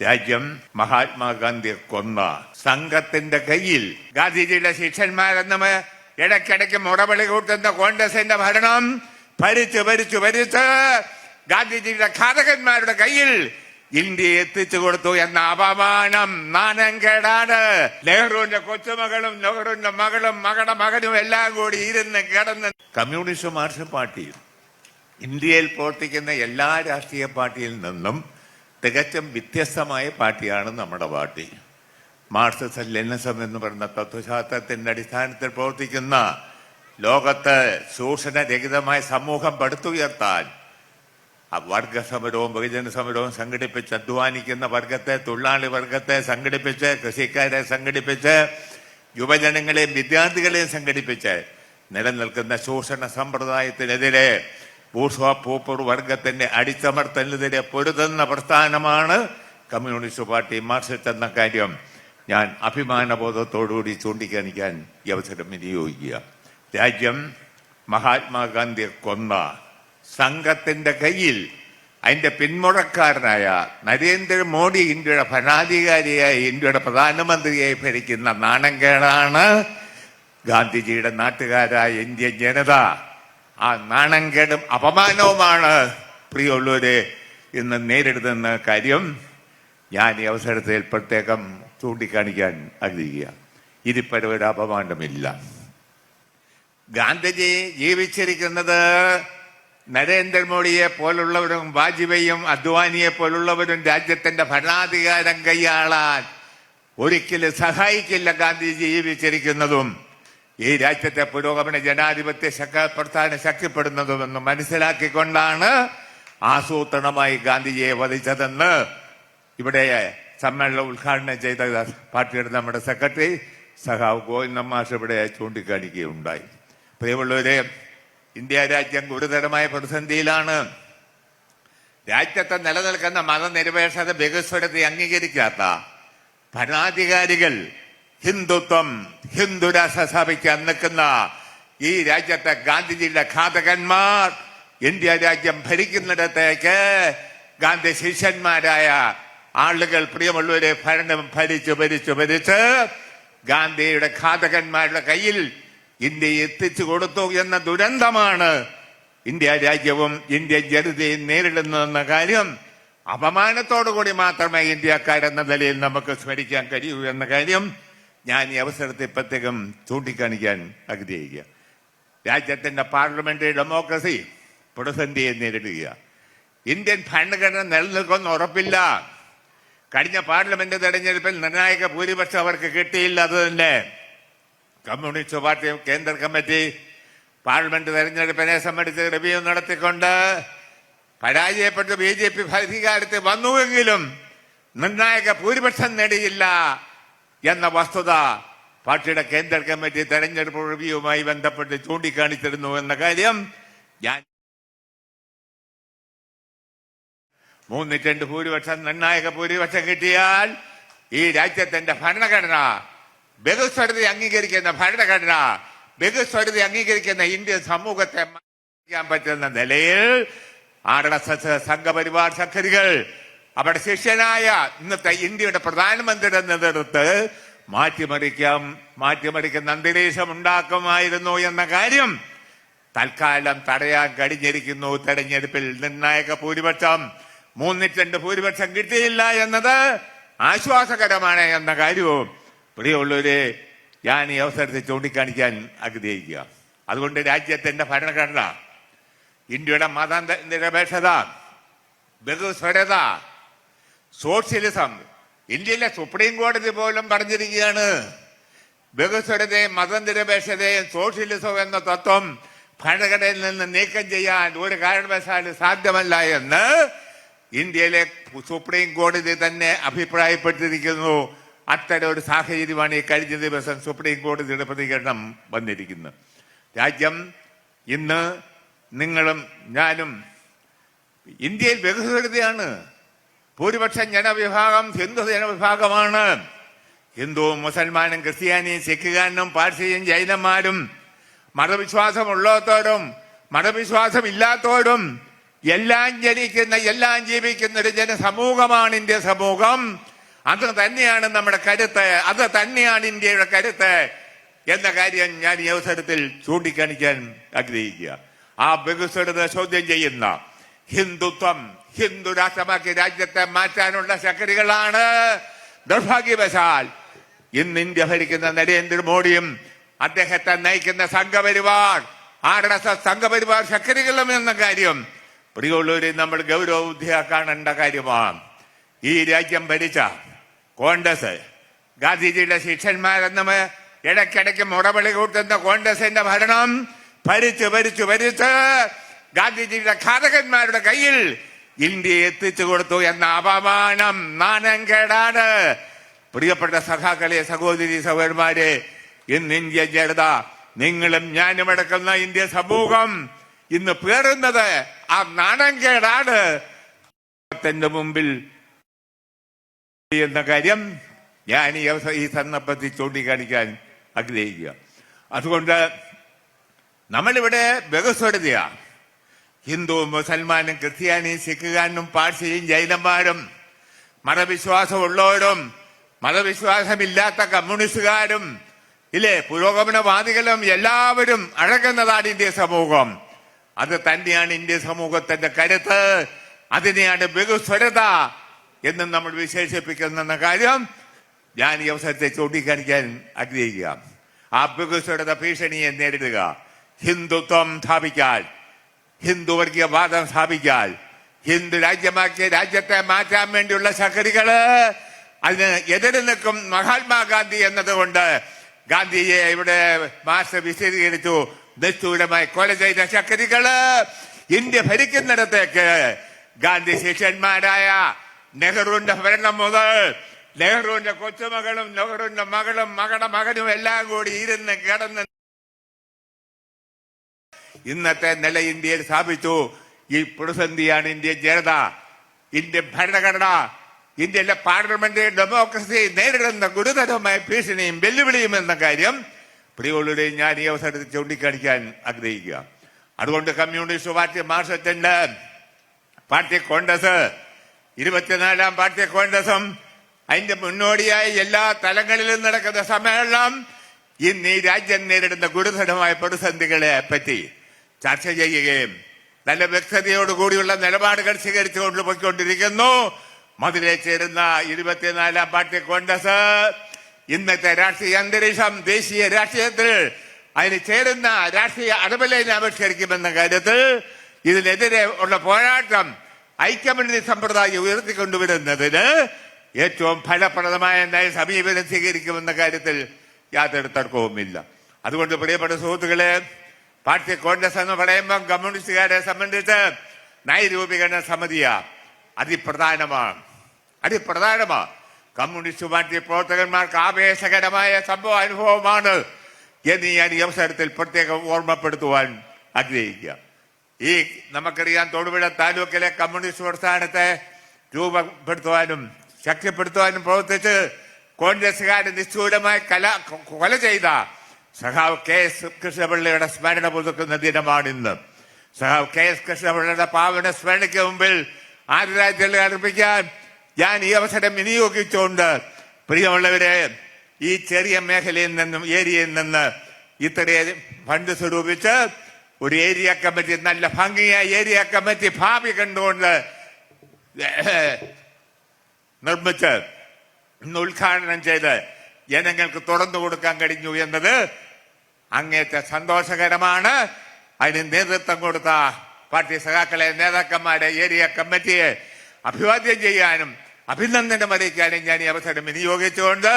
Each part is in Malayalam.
രാജ്യം മഹാത്മാഗാന്ധിയെ കൊന്ന സംഘത്തിന്റെ കയ്യിൽ ഗാന്ധിജിയുടെ ശിഷ്യന്മാരെന്ന് ഇടയ്ക്കിടയ്ക്ക് മുറവിളി കൂട്ടുന്ന കോൺഗ്രസിന്റെ ഭരണം ഭരിച്ചു ഭരിച്ചു ഭരിച്ച് ഗാന്ധിജിയുടെ ഘാതകന്മാരുടെ കയ്യിൽ ഇന്ത്യയെ എത്തിച്ചു കൊടുത്തു എന്ന അപമാനം നാണംകേടാണ്. നെഹ്റുവിന്റെ കൊച്ചുമകളും നെഹ്റുവിന്റെ മകളും മകളുടെ മകനും എല്ലാം കൂടി ഇരുന്ന് കിടന്ന് കമ്മ്യൂണിസ്റ്റ് മാർക്സിസ്റ്റ് പാർട്ടിയും ഇന്ത്യയിൽ പ്രവർത്തിക്കുന്ന എല്ലാ രാഷ്ട്രീയ പാർട്ടിയിൽ നിന്നും തികച്ചും വ്യത്യസ്തമായ പാർട്ടിയാണ് നമ്മുടെ പാർട്ടി. മാർക്സിസം ലെനിസം എന്ന് പറയുന്ന തത്വശാസ്ത്രത്തിന്റെ അടിസ്ഥാനത്തിൽ പ്രവർത്തിക്കുന്ന ലോകത്ത് ചൂഷണരഹിതമായ സമൂഹം പടുത്തുയർത്താൻ വർഗ സമരവും ബഹുജന സമരവും സംഘടിപ്പിച്ച് അധ്വാനിക്കുന്ന വർഗത്തെ തൊഴിലാളി വർഗത്തെ സംഘടിപ്പിച്ച് കൃഷിക്കാരെ സംഘടിപ്പിച്ച് യുവജനങ്ങളെയും വിദ്യാർത്ഥികളെയും സംഘടിപ്പിച്ച് നിലനിൽക്കുന്ന ചൂഷണ സമ്പ്രദായത്തിനെതിരെ ബൂർഷ്വ പൂപ്പർ വർഗത്തിന്റെ അടിച്ചമർത്തലിനെതിരെ പൊരുതുന്ന പ്രസ്ഥാനമാണ് കമ്മ്യൂണിസ്റ്റ് പാർട്ടി മാർക്സിസ്റ്റ് എന്ന കാര്യം ഞാൻ അഭിമാനബോധത്തോടുകൂടി ചൂണ്ടിക്കാണിക്കാൻ ഈ അവസരം വിനിയോഗിക്കുക. രാജ്യം മഹാത്മാഗാന്ധിയെ കൊന്ന സംഘത്തിന്റെ കയ്യിൽ അതിന്റെ പിന്മുറക്കാരനായ നരേന്ദ്രമോദി ഇന്ത്യയുടെ ഭരണാധികാരിയായി ഇന്ത്യയുടെ പ്രധാനമന്ത്രിയായി ഭരിക്കുന്ന നാണംകേടാണ് ഗാന്ധിജിയുടെ നാട്ടുകാരായ ഇന്ത്യൻ ജനത. ആ നാണംകേടും അപമാനവുമാണ്. പ്രിയമുള്ളവരെ ഇന്ന് നേരിടുന്ന കാര്യം ഞാൻ ഈ അവസരത്തിൽ പ്രത്യേകം ചൂണ്ടിക്കാണിക്കാൻ ആഗ്രഹിക്കുക. ഇതിപ്പോ ഒരു അപമാനമില്ല. ഗാന്ധിജി ജീവിച്ചിരിക്കുന്നത് നരേന്ദ്രമോദിയെ പോലുള്ളവരും വാജ്പേയിയും അദ്വാനിയെ പോലുള്ളവരും രാജ്യത്തിന്റെ ഭരണാധികാരം കൈയാളാൻ ഒരിക്കലും സഹായിക്കില്ല ഗാന്ധിജി ജീവിച്ചിരിക്കുന്നതും. ഈ രാജ്യത്തെ പുരോഗമന ജനാധിപത്യ ശക്തിപ്പെടുത്താൻ ശക്തിപ്പെടുന്നതുമെന്ന് മനസ്സിലാക്കിക്കൊണ്ടാണ് ആസൂത്രണമായി ഗാന്ധിജിയെ വധിച്ചതെന്ന് ഇവിടെ സമ്മേളനം ഉദ്ഘാടനം ചെയ്ത പാർട്ടിയുടെ നമ്മുടെ സെക്രട്ടറി സഹാവ് ഗോവിന്ദ മാഷ് ഇവിടെ ചൂണ്ടിക്കാണിക്കുകയുണ്ടായി. പ്രിയമുള്ളവരെ ഇന്ത്യ രാജ്യം ഗുരുതരമായ പ്രതിസന്ധിയിലാണ്. രാജ്യത്തെ നിലനിൽക്കുന്ന മതനിരപേക്ഷത വികസ്വരത്തെ അംഗീകരിക്കാത്ത ഭരണാധികാരികൾ ഹിന്ദുത്വം ഹിന്ദുരാഷ്ട്രസഭയ്ക്ക് നിൽക്കുന്ന ഈ രാജ്യത്തെ ഗാന്ധിജിയുടെ ഘാതകന്മാർ ഇന്ത്യ രാജ്യം ഭരിക്കുന്നിടത്തേക്ക് ഗാന്ധി ശിഷ്യന്മാരായ ആളുകൾ പ്രിയമുള്ളവരെ ഭരണം ഭരിച്ചു ഭരിച്ചു ഭരിച്ച് ഗാന്ധിയുടെ ഘാതകന്മാരുടെ കയ്യിൽ ഇന്ത്യയെ എത്തിച്ചു കൊടുത്തു എന്ന ദുരന്തമാണ് ഇന്ത്യ രാജ്യവും ഇന്ത്യ ജനതയും നേരിടുന്നതെന്ന കാര്യം അപമാനത്തോടു കൂടി മാത്രമേ ഇന്ത്യക്കാരെന്ന നിലയിൽ നമുക്ക് സ്മരിക്കാൻ കഴിയൂ എന്ന കാര്യം ഞാൻ ഈ അവസരത്തെ പ്രത്യേകം ചൂണ്ടിക്കാണിക്കാൻ ആഗ്രഹിക്കുക രാജ്യത്തിന്റെ പാർലമെന്ററി ഡെമോക്രസി പ്രതിസന്ധിയെ നേരിടുക. ഇന്ത്യൻ ഭരണഘടന നിലനിൽക്കുന്ന ഉറപ്പില്ല. കഴിഞ്ഞ പാർലമെന്റ് തെരഞ്ഞെടുപ്പിൽ നിർണായക ഭൂരിപക്ഷം അവർക്ക് കിട്ടിയില്ല അത് തന്നെ. കമ്മ്യൂണിസ്റ്റ് പാർട്ടി കേന്ദ്ര കമ്മിറ്റി പാർലമെന്റ് തെരഞ്ഞെടുപ്പിനെ സംബന്ധിച്ച് റിവ്യൂ നടത്തിക്കൊണ്ട് പരാജയപ്പെട്ട് ബി ജെ പി അധികാരത്തിൽ വന്നുവെങ്കിലും നിർണായക ഭൂരിപക്ഷം നേടിയില്ല. എന്ന വസ്തുത പാർട്ടിയുടെ കേന്ദ്ര കമ്മിറ്റി തെരഞ്ഞെടുപ്പ് റിവ്യൂവുമായി ബന്ധപ്പെട്ട് ചൂണ്ടിക്കാണിച്ചിരുന്നു എന്ന കാര്യം ഞാൻ മൂന്നിട്ട് രണ്ട് ഭൂരിപക്ഷം നിർണായക ഭൂരിപക്ഷം കിട്ടിയാൽ ഈ രാജ്യത്തിന്റെ ഭരണഘടന ബഹുസ്വരത അംഗീകരിക്കുന്ന ഭരണഘടന ബഹുസ്വരത അംഗീകരിക്കുന്ന ഇന്ത്യൻ സമൂഹത്തെ പറ്റുന്ന നിലയിൽ ആർ എസ് എസ് സംഘപരിവാർ സംഘടികൾ അവിടെ ശിഷ്യനായ ഇന്നത്തെ ഇന്ത്യയുടെ പ്രധാനമന്ത്രിയുടെ നേതൃത്വത്ത് മാറ്റിമറിക്കാം മാറ്റിമറിക്കുന്ന അന്തരീക്ഷം ഉണ്ടാക്കുമായിരുന്നു എന്ന കാര്യം തൽക്കാലം തടയാൻ കഴിഞ്ഞിരിക്കുന്നു. തെരഞ്ഞെടുപ്പിൽ നിർണായക ഭൂരിപക്ഷം മൂന്നിട്ട് രണ്ട് ഭൂരിപക്ഷം കിട്ടിയില്ല എന്നത് ആശ്വാസകരമാണ് എന്ന കാര്യവും പ്രിയമുള്ളവരെ ഞാൻ ഈ അവസരത്തിൽ ചൂണ്ടിക്കാണിക്കാൻ ആഗ്രഹിക്കുക. അതുകൊണ്ട് രാജ്യത്തിന്റെ ഭരണഘടന ഇന്ത്യയുടെ മത നിരപേക്ഷത ബഹുസ്വരത സോഷ്യലിസം. ഇന്ത്യയിലെ സുപ്രീം കോടതി പോലും പറഞ്ഞിരിക്കുകയാണ്. ബഹുസ്വരതയും മതനിരപേക്ഷതയും സോഷ്യലിസവും എന്ന തത്വം ഭരണഘടനയിൽ നിന്ന് നീക്കം ചെയ്യാൻ ഒരു കാരണവശാലും സാധ്യമല്ല എന്ന് ഇന്ത്യയിലെ സുപ്രീം കോടതി തന്നെ അഭിപ്രായപ്പെട്ടിരിക്കുന്നു. അത്തരം ഒരു സാഹചര്യമാണ് ഈ കഴിഞ്ഞ ദിവസം സുപ്രീം കോടതിയുടെ പ്രതികരണം വന്നിരിക്കുന്നത്. രാജ്യം ഇന്ന് നിങ്ങളും ഞാനും ഇന്ത്യയിൽ ബഹുസ്വരതയാണ്. ഭൂരിപക്ഷം ജനവിഭാഗം ഹിന്ദു ജനവിഭാഗമാണ്. ഹിന്ദുവും മുസൽമാനും ക്രിസ്ത്യാനിയും സിഖുകാരനും പാർസിയും ജൈനന്മാരും മതവിശ്വാസം ഇല്ലാത്തവരും എല്ലാം ജനിക്കുന്ന എല്ലാം ജീവിക്കുന്ന ഒരു ജനസമൂഹമാണ് ഇന്ത്യ സമൂഹം. അത് തന്നെയാണ് നമ്മുടെ കരുത്ത്. അത് തന്നെയാണ് ഇന്ത്യയുടെ കരുത്ത്. എന്ന കാര്യം ഞാൻ ഈ അവസരത്തിൽ ചൂണ്ടിക്കാണിക്കാൻ ആഗ്രഹിക്കുക. ആ ബഹുസ്വരത ചോദ്യം ചെയ്യുന്ന ഹിന്ദുത്വം ഹിന്ദു രാഷ്ട്രമാക്കി രാജ്യത്തെ മാറ്റാനുള്ള ശക്തികളാണ്. ദൗർഭാഗ്യവശാൽ ഇന്ന് ഇന്ത്യ ഭരിക്കുന്ന നരേന്ദ്രമോദിയും അദ്ദേഹത്തെ നയിക്കുന്ന Sangh Parivar R S S Sangh Parivar ശക്തികളും എന്ന കാര്യം പ്രിയുള്ളവരെ നമ്മൾ ഗൗരവബുദ്ധിയാ കാണേണ്ട കാര്യമാണ്. ഈ രാജ്യം ഭരിച്ച കോൺഗ്രസ് ഗാന്ധിജിയുടെ ശിഷ്യന്മാരെന്ന് ഇടയ്ക്കിടയ്ക്ക് മുറവിളി കൂട്ടുന്ന കോൺഗ്രസിന്റെ ഭരണം ഭരിച്ച് ഭരിച്ച് ഭരിച്ച് ഗാന്ധിജിയുടെ ഘാതകന്മാരുടെ കയ്യിൽ ഇന്ത്യയെ എത്തിച്ചു കൊടുത്തു എന്ന അപമാനം നാണംകേടാണ് പ്രിയപ്പെട്ട സഖാക്കളെ സഹോദരി സഹോദരന്മാരെ ഇന്ന് ഇന്ത്യ ജനത നിങ്ങളും ഞാനും അടക്കുന്ന ഇന്ത്യ സമൂഹം ഇന്ന് പേറുന്നത് ആ നാണംകേടാണ് തന്റെ മുമ്പിൽ എന്ന കാര്യം ഞാൻ ഈ അവസ ഈ സന്ദർഭത്തിൽ ചൂണ്ടിക്കാണിക്കാൻ ആഗ്രഹിക്കുക. അതുകൊണ്ട് നമ്മളിവിടെ ബഹുസ്വരതയാണ് ഹിന്ദു മുസൽമാനും ക്രിസ്ത്യാനിയും സിഖുകാരനും പാഴ്സിയും ജൈനന്മാരും മതവിശ്വാസമുള്ളവരും മതവിശ്വാസമില്ലാത്ത കമ്മ്യൂണിസ്റ്റുകാരും ഇല്ലേ പുരോഗമനവാദികളും എല്ലാവരും അഴകുന്നതാണ് ഇന്ത്യ സമൂഹം. അത് തന്നെയാണ് ഇന്ത്യ സമൂഹത്തിന്റെ കരുത്ത്. അതിനെയാണ് ബഹുസ്വരത എന്നും നമ്മൾ വിശേഷിപ്പിക്കുന്ന കാര്യം ഞാൻ ഈ അവസരത്തെ ചൂണ്ടിക്കാണിക്കാൻ ആഗ്രഹിക്കുക. ആ ബഹുസ്വരത ഭീഷണിയെ നേരിടുക. ഹിന്ദുത്വം സ്ഥാപിക്കാൻ ഹിന്ദു വാദം സ്ഥാപിച്ചാൽ ഹിന്ദു രാജ്യമാക്കിയ രാജ്യത്തെ മാറ്റാൻ വേണ്ടിയുള്ള ശക്തികൾ അതിന് എതിര് നിൽക്കും മഹാത്മാഗാന്ധി എന്നതുകൊണ്ട് ഗാന്ധിയെ ഇവിടെ മാസ്റ്റർ വിശദീകരിച്ചു. നിഷ്ഠൂരമായി കൊല ചെയ്ത ശക്തികൾ ഇന്ത്യ ഭരിക്കുന്നിടത്തേക്ക് ഗാന്ധി ശിഷ്യന്മാരായ നെഹ്റുവിന്റെ ഭരണം മുതൽ നെഹ്റുവിന്റെ കൊച്ചുമകളും നെഹ്റുവിന്റെ മകളും മകളുടെ മകനും എല്ലാം കൂടി ഇരുന്ന് കിടന്ന് ഇന്നത്തെ നില ഇന്ത്യയിൽ സ്ഥാപിച്ചു. ഈ പ്രതിസന്ധിയാണ് ഇന്ത്യൻ ജനത. ഇന്ത്യൻ ഭരണഘടന ഇന്ത്യയിലെ പാർലമെന്റ് ഡെമോക്രസി നേരിടുന്ന ഗുരുതരമായ ഭീഷണിയും വെല്ലുവിളിയും എന്ന കാര്യം പ്രിയമുള്ളവരെ ഞാൻ ഈ അവസരത്തിൽ ചൂണ്ടിക്കാണിക്കാൻ ആഗ്രഹിക്കുക. അതുകൊണ്ട് കമ്മ്യൂണിസ്റ്റ് പാർട്ടി മാർഷത്തിന്റെ പാർട്ടി കോൺഗ്രസ് ഇരുപത്തിനാലാം പാർട്ടി കോൺഗ്രസും അതിന്റെ മുന്നോടിയായി എല്ലാ തലങ്ങളിലും നടക്കുന്ന സമ്മേളനം ഇന്ന് ഈ രാജ്യം നേരിടുന്ന ഗുരുതരമായ പ്രതിസന്ധികളെ പറ്റി ചർച്ച ചെയ്യുകയും നല്ല വ്യക്തതയോടുകൂടിയുള്ള നിലപാടുകൾ സ്വീകരിച്ചുകൊണ്ട് പോയിക്കൊണ്ടിരിക്കുന്നു. മതിലെ ചേരുന്ന ഇരുപത്തിനാലാം പാർട്ടി കോൺഗ്രസ് ഇന്നത്തെ രാഷ്ട്രീയ അന്തരീക്ഷം ദേശീയ രാഷ്ട്രീയത്തിൽ അതിന് ചേരുന്ന രാഷ്ട്രീയ അടബലയെ ആവിഷ്കരിക്കുമെന്ന കാര്യത്തിൽ ഇതിനെതിരെ ഉള്ള പോരാട്ടം ഐക്യമുന്നണി സമ്പ്രദായം ഉയർത്തിക്കൊണ്ടുവരുന്നതിന് ഏറ്റവും ഫലപ്രദമായ സമീപനം സ്വീകരിക്കുമെന്ന കാര്യത്തിൽ യാതൊരു തർക്കവുമില്ല. അതുകൊണ്ട് പ്രിയപ്പെട്ട സുഹൃത്തുക്കളെ പാർട്ടി കോൺഗ്രസ് എന്ന് പറയുമ്പോൾ കമ്മ്യൂണിസ്റ്റുകാരെ സംബന്ധിച്ച് നയരൂപീകരണ സമിതിയാ. അതിപ്രധാനമാണ്. അതിപ്രധാനമാണ്. കമ്മ്യൂണിസ്റ്റ് പാർട്ടി പ്രവർത്തകന്മാർക്ക് ആവേശകരമായ സംഭവ അനുഭവമാണ് എന്ന് ഞാൻ ഈ അവസരത്തിൽ പ്രത്യേകം ഓർമ്മപ്പെടുത്തുവാൻ ആഗ്രഹിക്കുക. ഈ നമുക്കറിയാം തൊടുപുഴ താലൂക്കിലെ കമ്മ്യൂണിസ്റ്റ് പ്രസ്ഥാനത്തെ രൂപപ്പെടുത്തുവാനും ശക്തിപ്പെടുത്തുവാനും പ്രവർത്തിച്ച് കോൺഗ്രസ്സുകാരെ നിശ്ചൂലമായി കല കൊല ചെയ്ത സഖാവ് കെ എസ് കൃഷ്ണപിള്ളയുടെ സ്മരണ പുതുക്കുന്ന ദിനമാണ് ഇന്ന് സഹാവ് കെ എസ് കൃഷ്ണപിള്ളയുടെ പാവന സ്മരണയ്ക്ക് മുമ്പിൽ ആദരാജ്ഞലി അർപ്പിക്കാൻ ഞാൻ ഈ അവസരം വിനിയോഗിച്ചുകൊണ്ട് പ്രിയമുള്ളവരെ ഈ ചെറിയ മേഖലയിൽ നിന്നും ഏരിയയിൽ നിന്ന് ഇത്രയും ഫണ്ട് സ്വരൂപിച്ച് ഒരു ഏരിയ കമ്മിറ്റി നല്ല ഭംഗിയായ ഏരിയ കമ്മിറ്റി ഭാവി കണ്ടുകൊണ്ട് നിർമ്മിച്ച് ഇന്ന് ഉദ്ഘാടനം ചെയ്ത് ജനങ്ങൾക്ക് തുറന്നു കൊടുക്കാൻ കഴിഞ്ഞു എന്നത് അങ്ങേറ്റ സന്തോഷകരമാണ്. അതിന് നേതൃത്വം കൊടുത്ത പാർട്ടി സഖാക്കളെ നേതാക്കന്മാരെ ഏരിയ കമ്മിറ്റിയെ അഭിവാദ്യം ചെയ്യാനും അഭിനന്ദനം അറിയിക്കാനും ഞാൻ ഈ അവസരം വിനിയോഗിച്ചുകൊണ്ട്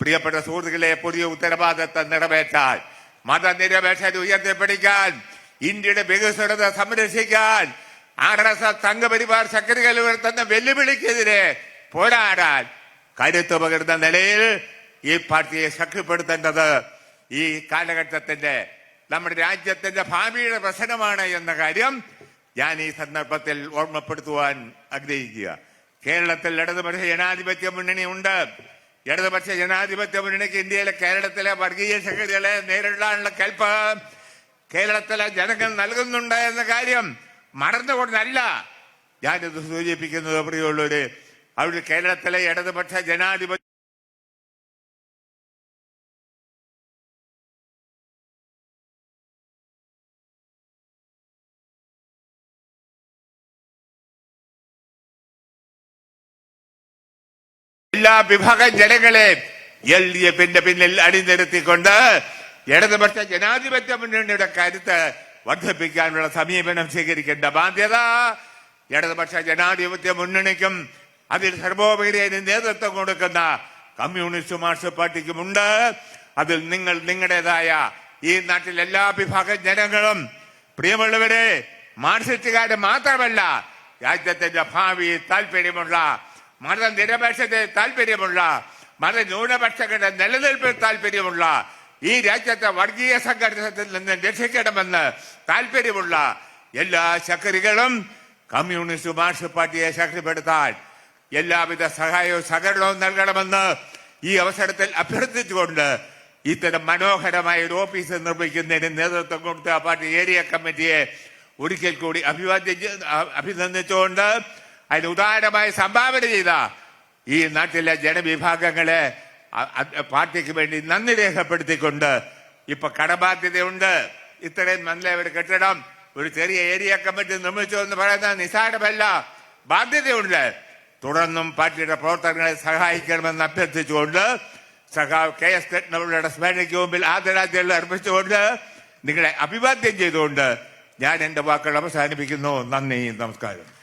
പ്രിയപ്പെട്ട സുഹൃത്തുക്കളെ പുതിയ ഉത്തരവാദിത്തം നിറവേറ്റാൻ മതനിരപേക്ഷത ഉയർത്തിപ്പിടിക്കാൻ ഇന്ത്യയുടെ വികസനത സംരക്ഷിക്കാൻ ആർ എസ് എസ് സംഘപരിവാർ ശക്തികൾ ഉയർത്തുന്ന വെല്ലുവിളിക്കെതിരെ പോരാടാൻ കരുത്തു പകരുന്ന നിലയിൽ ഈ പാർട്ടിയെ ശക്തിപ്പെടുത്തേണ്ടത് ഈ കാലഘട്ടത്തിന്റെ നമ്മുടെ രാജ്യത്തിന്റെ ഭാവിയുടെ പ്രശ്നമാണ് എന്ന കാര്യം ഞാൻ ഈ സന്ദർഭത്തിൽ ഓർമ്മപ്പെടുത്തുവാൻ ആഗ്രഹിക്കുക. കേരളത്തിൽ ഇടതുപക്ഷ ജനാധിപത്യ മുന്നണി ഉണ്ട്. ഇടതുപക്ഷ ജനാധിപത്യ മുന്നണിക്ക് ഇന്ത്യയിലെ കേരളത്തിലെ വർഗീയ ശക്തികളെ നേരിടാനുള്ള കൽപ്പ് കേരളത്തിലെ ജനങ്ങൾ നൽകുന്നുണ്ട് എന്ന കാര്യം മറന്നുകൊണ്ടല്ല ഞാനിത് സൂചിപ്പിക്കുന്നത് പ്രിയമുള്ളവര് അവിടെ കേരളത്തിലെ ഇടതുപക്ഷ ജനാധിപത്യ എല്ലാ വിഭാഗം ജനങ്ങളെ എൽ ഡി എഫിന്റെ പിന്നിൽ അണിനിരത്തിക്കൊണ്ട് ഇടതുപക്ഷ ജനാധിപത്യ മുന്നണിയുടെ കരുത്ത് വർദ്ധിപ്പിക്കാനുള്ള സമീപനം സ്വീകരിക്കേണ്ട ബാധ്യത ഇടതുപക്ഷ ജനാധിപത്യ മുന്നണിക്കും അതിൽ സർവോപരിയായി നേതൃത്വം കൊടുക്കുന്ന കമ്മ്യൂണിസ്റ്റ് മാർക്സിസ്റ്റ് പാർട്ടിക്കുമുണ്ട് അതിൽ നിങ്ങൾ നിങ്ങളുടേതായ ഈ നാട്ടിലെ എല്ലാ വിഭാഗം ജനങ്ങളും പ്രിയമുള്ളവരെ മാർക്സിസ്റ്റുകാര് മാത്രമല്ല രാജ്യത്തിന്റെ ഭാവി താല്പര്യമുള്ള മതനിരപേക്ഷത്തെ താല്പര്യമുള്ള മതന്യൂനപക്ഷങ്ങളുടെ നിലനിൽപ്പിൽ താല്പര്യമുള്ള ഈ രാജ്യത്തെ വർഗീയ സംഘർഷത്തിൽ നിന്ന് രക്ഷിക്കണമെന്ന് താല്പര്യമുള്ള എല്ലാ ശക്തികളും കമ്മ്യൂണിസ്റ്റ് മാർക്സിസ്റ്റ് പാർട്ടിയെ ശക്തിപ്പെടുത്താൻ എല്ലാവിധ സഹായവും സഹകരണവും നൽകണമെന്ന് ഈ അവസരത്തിൽ അഭ്യർത്ഥിച്ചുകൊണ്ട് ഇത്തരം മനോഹരമായ ഒരു ഓഫീസ് നിർമ്മിക്കുന്നതിന് നേതൃത്വം കൊടുത്ത പാർട്ടി ഏരിയ കമ്മിറ്റിയെ ഒരിക്കൽ കൂടി അഭിവാദ്യം അഭിനന്ദിച്ചുകൊണ്ട് അതിന് ഉദാരമായി സംഭാവന ചെയ്ത ഈ നാട്ടിലെ ജനവിഭാഗങ്ങളെ പാർട്ടിക്ക് വേണ്ടി നന്ദി രേഖപ്പെടുത്തിക്കൊണ്ട് ഇപ്പൊ കടബാധ്യതയുണ്ട്. ഇത്രയും നല്ല ഒരു കെട്ടിടം. ഒരു ചെറിയ ഏരിയ കമ്മിറ്റി നിർമ്മിച്ചു എന്ന് പറയുന്നത് നിസാരമല്ല ബാധ്യതയുണ്ട്. തുടർന്നും പാർട്ടിയുടെ പ്രവർത്തനങ്ങളെ സഹായിക്കണമെന്ന് അഭ്യർത്ഥിച്ചുകൊണ്ട് സഖാവ് കെ എസ് കൃഷ്ണപിള്ളയുടെ സ്മരണയ്ക്ക് മുമ്പിൽ ആദരാജ്യങ്ങൾ അർപ്പിച്ചുകൊണ്ട് നിങ്ങളെ അഭിവാദ്യം ചെയ്തുകൊണ്ട് ഞാൻ എന്റെ വാക്കുകൾ അവസാനിപ്പിക്കുന്നു. നന്ദി നമസ്കാരം.